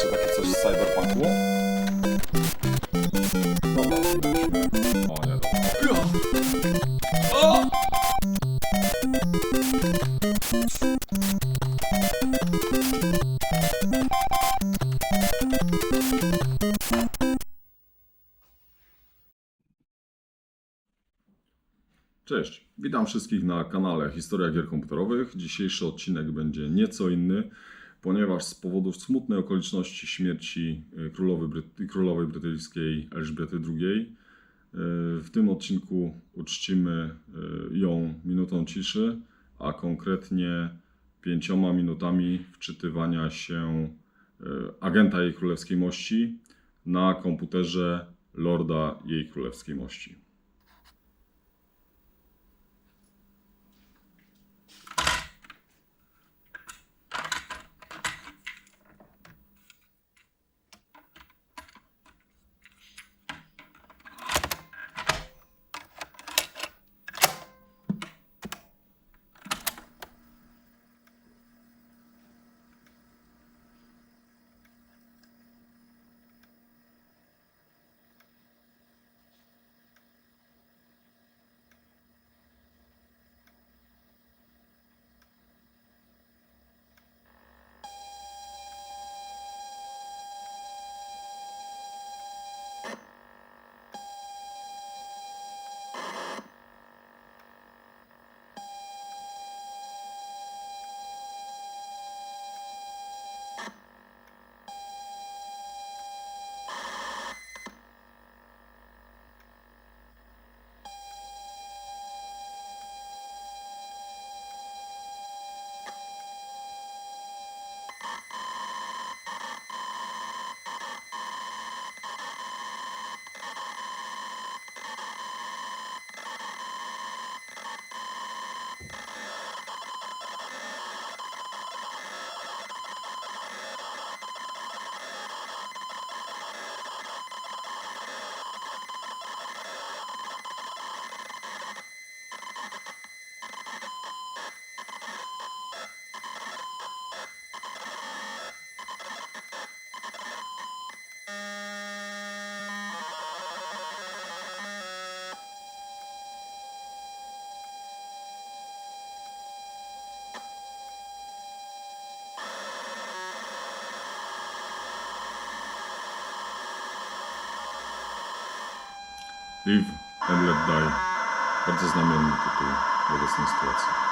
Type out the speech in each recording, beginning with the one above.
Znacie takie coś z cyberpunku? Dobra. O nie. O! Cześć, witam wszystkich na kanale Historia Gier Komputerowych. Dzisiejszy odcinek będzie nieco inny, ponieważ z powodu smutnej okoliczności śmierci y, królowej, Bryty- królowej brytyjskiej Elżbiety II y, w tym odcinku uczcimy y, ją minutą ciszy, a konkretnie pięcioma minutami wczytywania się agenta jej królewskiej mości na komputerze lorda jej królewskiej mości. Live and Let Die. Bardzo znamienny tytuł w obecnej sytuacji.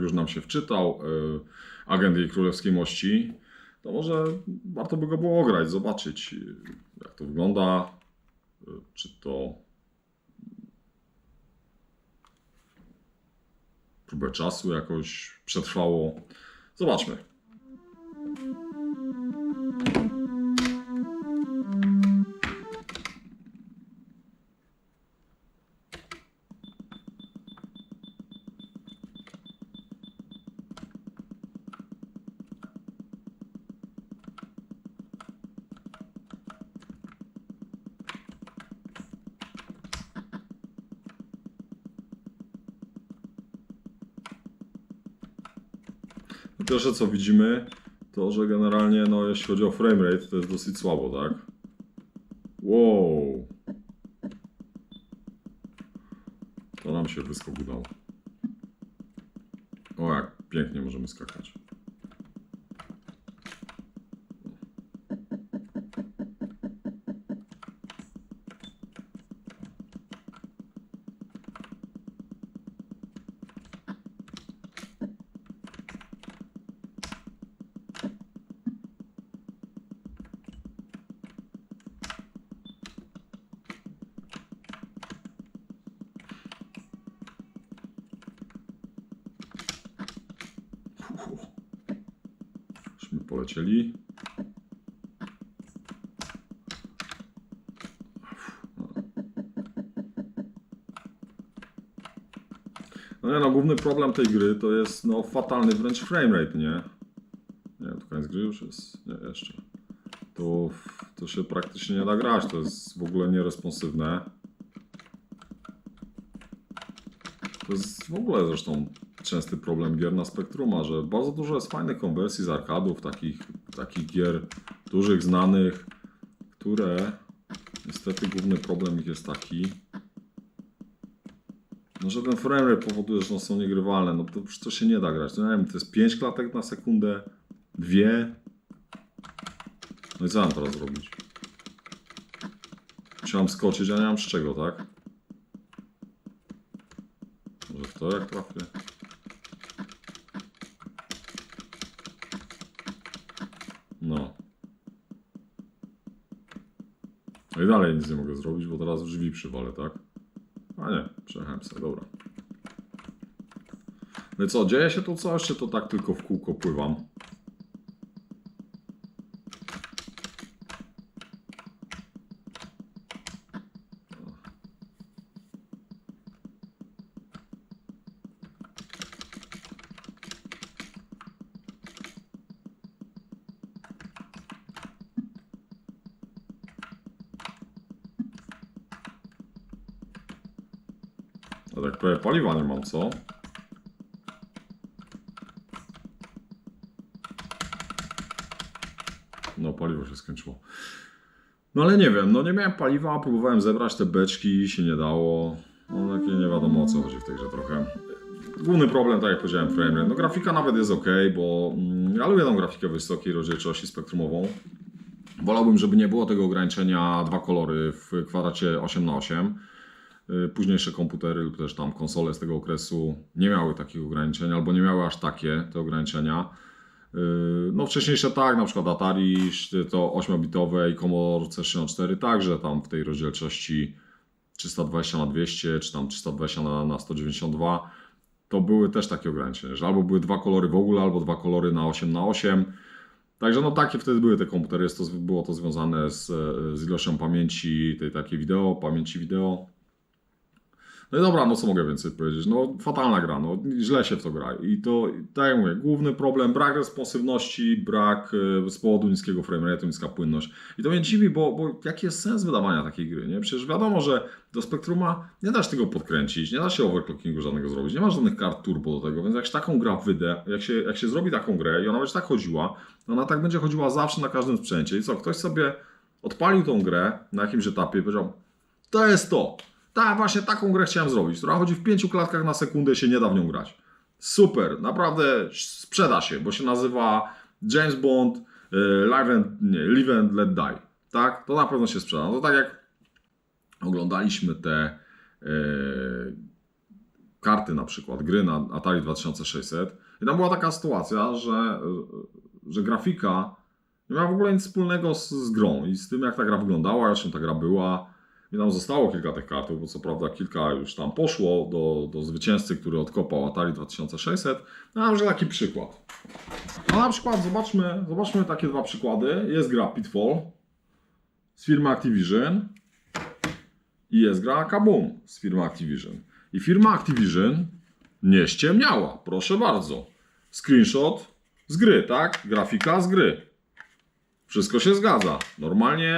Jak już nam się wczytał y, agent jej królewskiej mości, to może warto by go było ograć, zobaczyć y, jak to wygląda, y, czy to próbę czasu jakoś przetrwało. Zobaczmy. No Pierwsze co widzimy, to że generalnie, no jeśli chodzi o framerate, to jest dosyć słabo, tak? Wow. To nam się wyskok udało. O, jak pięknie możemy skakać. Polecieli. No nie no, główny problem tej gry to jest no fatalny wręcz framerate, nie? Nie, to koniec gry już jest, nie, jeszcze. To, to się praktycznie nie da grać, to jest w ogóle nieresponsywne. To jest w ogóle zresztą częsty problem gier na Spectruma, że bardzo dużo jest fajnych konwersji z arkadów, takich, takich gier dużych, znanych, które niestety główny problem ich jest taki, no, że ten framerate powoduje, że one są niegrywalne. No to przecież się nie da grać. To nie wiem, to jest 5 klatek na sekundę, dwie. No i co mam teraz zrobić? Musiałem skoczyć, a nie mam z czego, tak? Może w to jak trafię? No. No i dalej nic nie mogę zrobić, bo teraz drzwi przywalę, tak? A nie, przejechałem sobie, dobra. No i co, dzieje się tu coś, czy to tak tylko w kółko pływam? A tak prawie paliwa nie mam, co? No, paliwo się skończyło. No ale nie wiem, no nie miałem paliwa, próbowałem zebrać te beczki, się nie dało. No takie nie wiadomo o co chodzi w tej grze trochę. Główny problem, tak jak powiedziałem, frame No grafika nawet jest ok, bo mm, ja lubię tą grafikę wysokiej rozdzielczości spektrumową. Wolałbym, żeby nie było tego ograniczenia dwa kolory w kwadracie 8 na 8 Y, Późniejsze komputery lub też tam konsole z tego okresu nie miały takich ograniczeń, albo nie miały aż takie te ograniczenia. Y, No wcześniejsze tak, na przykład Atari to 8-bitowe i Commodore C64 także tam w tej rozdzielczości 320 na 200 czy tam 320 na, na 192 to były też takie ograniczenia, że albo były dwa kolory w ogóle, albo dwa kolory na 8 na 8 Także no takie wtedy były te komputery, jest to, było to związane z, z ilością pamięci, tej takiej wideo, pamięci wideo. No i dobra, no co mogę więcej powiedzieć? No fatalna gra, no źle się w to gra. I to, tak jak mówię, główny problem, brak responsywności, brak e, z powodu niskiego framerate'u, niska płynność. I to mnie dziwi, bo, bo jaki jest sens wydawania takiej gry, nie? Przecież wiadomo, że do Spectruma nie dasz tego podkręcić, nie da się overclockingu żadnego zrobić, nie ma żadnych kart turbo do tego, więc jak się taką gra wydę, jak się, jak się zrobi taką grę i ona będzie tak chodziła, to ona tak będzie chodziła zawsze na każdym sprzęcie. I co, ktoś sobie odpalił tą grę na jakimś etapie i powiedział, to jest to, tak, właśnie taką grę chciałem zrobić, która chodzi w pięciu klatkach na sekundę się nie da w nią grać. Super, naprawdę sprzeda się, bo się nazywa James Bond y, Live and, nie, Live and Let Die. Tak? To na pewno się sprzeda. No to tak jak oglądaliśmy te y, karty na przykład, gry na Atari 2600 i tam była taka sytuacja, że, że grafika nie miała w ogóle nic wspólnego z, z grą i z tym jak ta gra wyglądała, jak czym ta gra była. I nam zostało kilka tych kartów, bo co prawda kilka już tam poszło do, do zwycięzcy, który odkopał Atari 2600. No, ale że taki przykład. No na przykład zobaczmy, zobaczmy takie dwa przykłady. Jest gra Pitfall z firmy Activision i jest gra Kaboom z firmy Activision. I firma Activision nie ściemniała, proszę bardzo. Screenshot z gry, tak? Grafika z gry. Wszystko się zgadza. Normalnie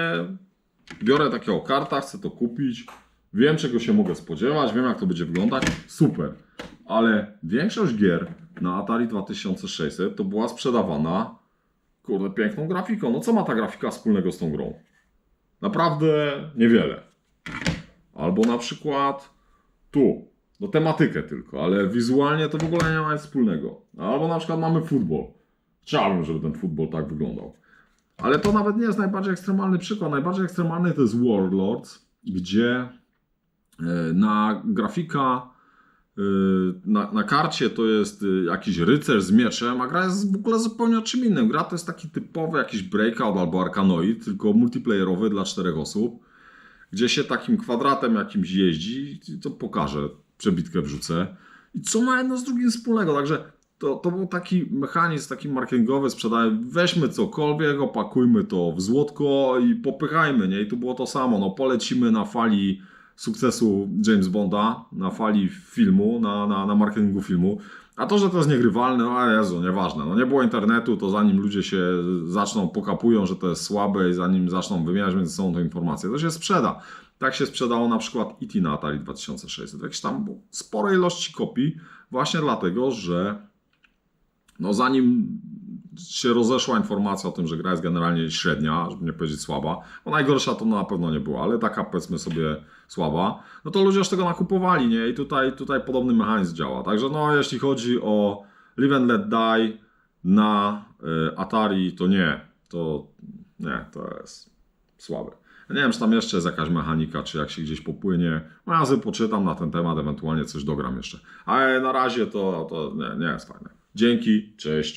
biorę takiego karta, chcę to kupić. Wiem, czego się mogę spodziewać, wiem, jak to będzie wyglądać. Super. Ale większość gier na Atari 2600 to była sprzedawana, kurde, piękną grafiką. No co ma ta grafika wspólnego z tą grą? Naprawdę niewiele. Albo na przykład tu, no tematykę tylko, ale wizualnie to w ogóle nie ma nic wspólnego. Albo na przykład mamy futbol. Chciałbym, żeby ten futbol tak wyglądał. Ale to nawet nie jest najbardziej ekstremalny przykład. Najbardziej ekstremalny to jest Warlords, gdzie e, na grafika e, na, na karcie to jest e, jakiś rycerz z mieczem, a gra jest w ogóle zupełnie o czym innym. Gra to jest taki typowy jakiś breakout albo arkanoid, tylko multiplayerowy dla czterech osób, gdzie się takim kwadratem jakimś jeździ, to pokażę, przebitkę wrzucę. I co ma jedno z drugim wspólnego, także to, to był taki mechanizm taki marketingowy, sprzedaje, weźmy cokolwiek, opakujmy to w złotko i popychajmy, nie? I tu było to samo, no polecimy na fali sukcesu James Bonda, na fali filmu, na, na, na marketingu filmu. A to, że to jest niegrywalne, no Jezu, nieważne. No nie było internetu, to zanim ludzie się zaczną, pokapują, że to jest słabe i zanim zaczną wymieniać między sobą tę informację, to się sprzeda. Tak się sprzedało na przykład E.T. na Atari 2600. Jakieś tam spore ilości kopii, właśnie dlatego, że no zanim się rozeszła informacja o tym, że gra jest generalnie średnia, żeby nie powiedzieć słaba, bo najgorsza to na pewno nie była, ale taka powiedzmy sobie słaba, no to ludzie już tego nakupowali, nie? I tutaj, tutaj podobny mechanizm działa. Także no, jeśli chodzi o Live and Let Die na y, Atari, to nie, to nie, to jest słabe. Nie wiem, czy tam jeszcze jest jakaś mechanika, czy jak się gdzieś popłynie. No ja sobie poczytam na ten temat, ewentualnie coś dogram jeszcze. Ale na razie to, to nie, nie jest fajne. Dzięki, cześć.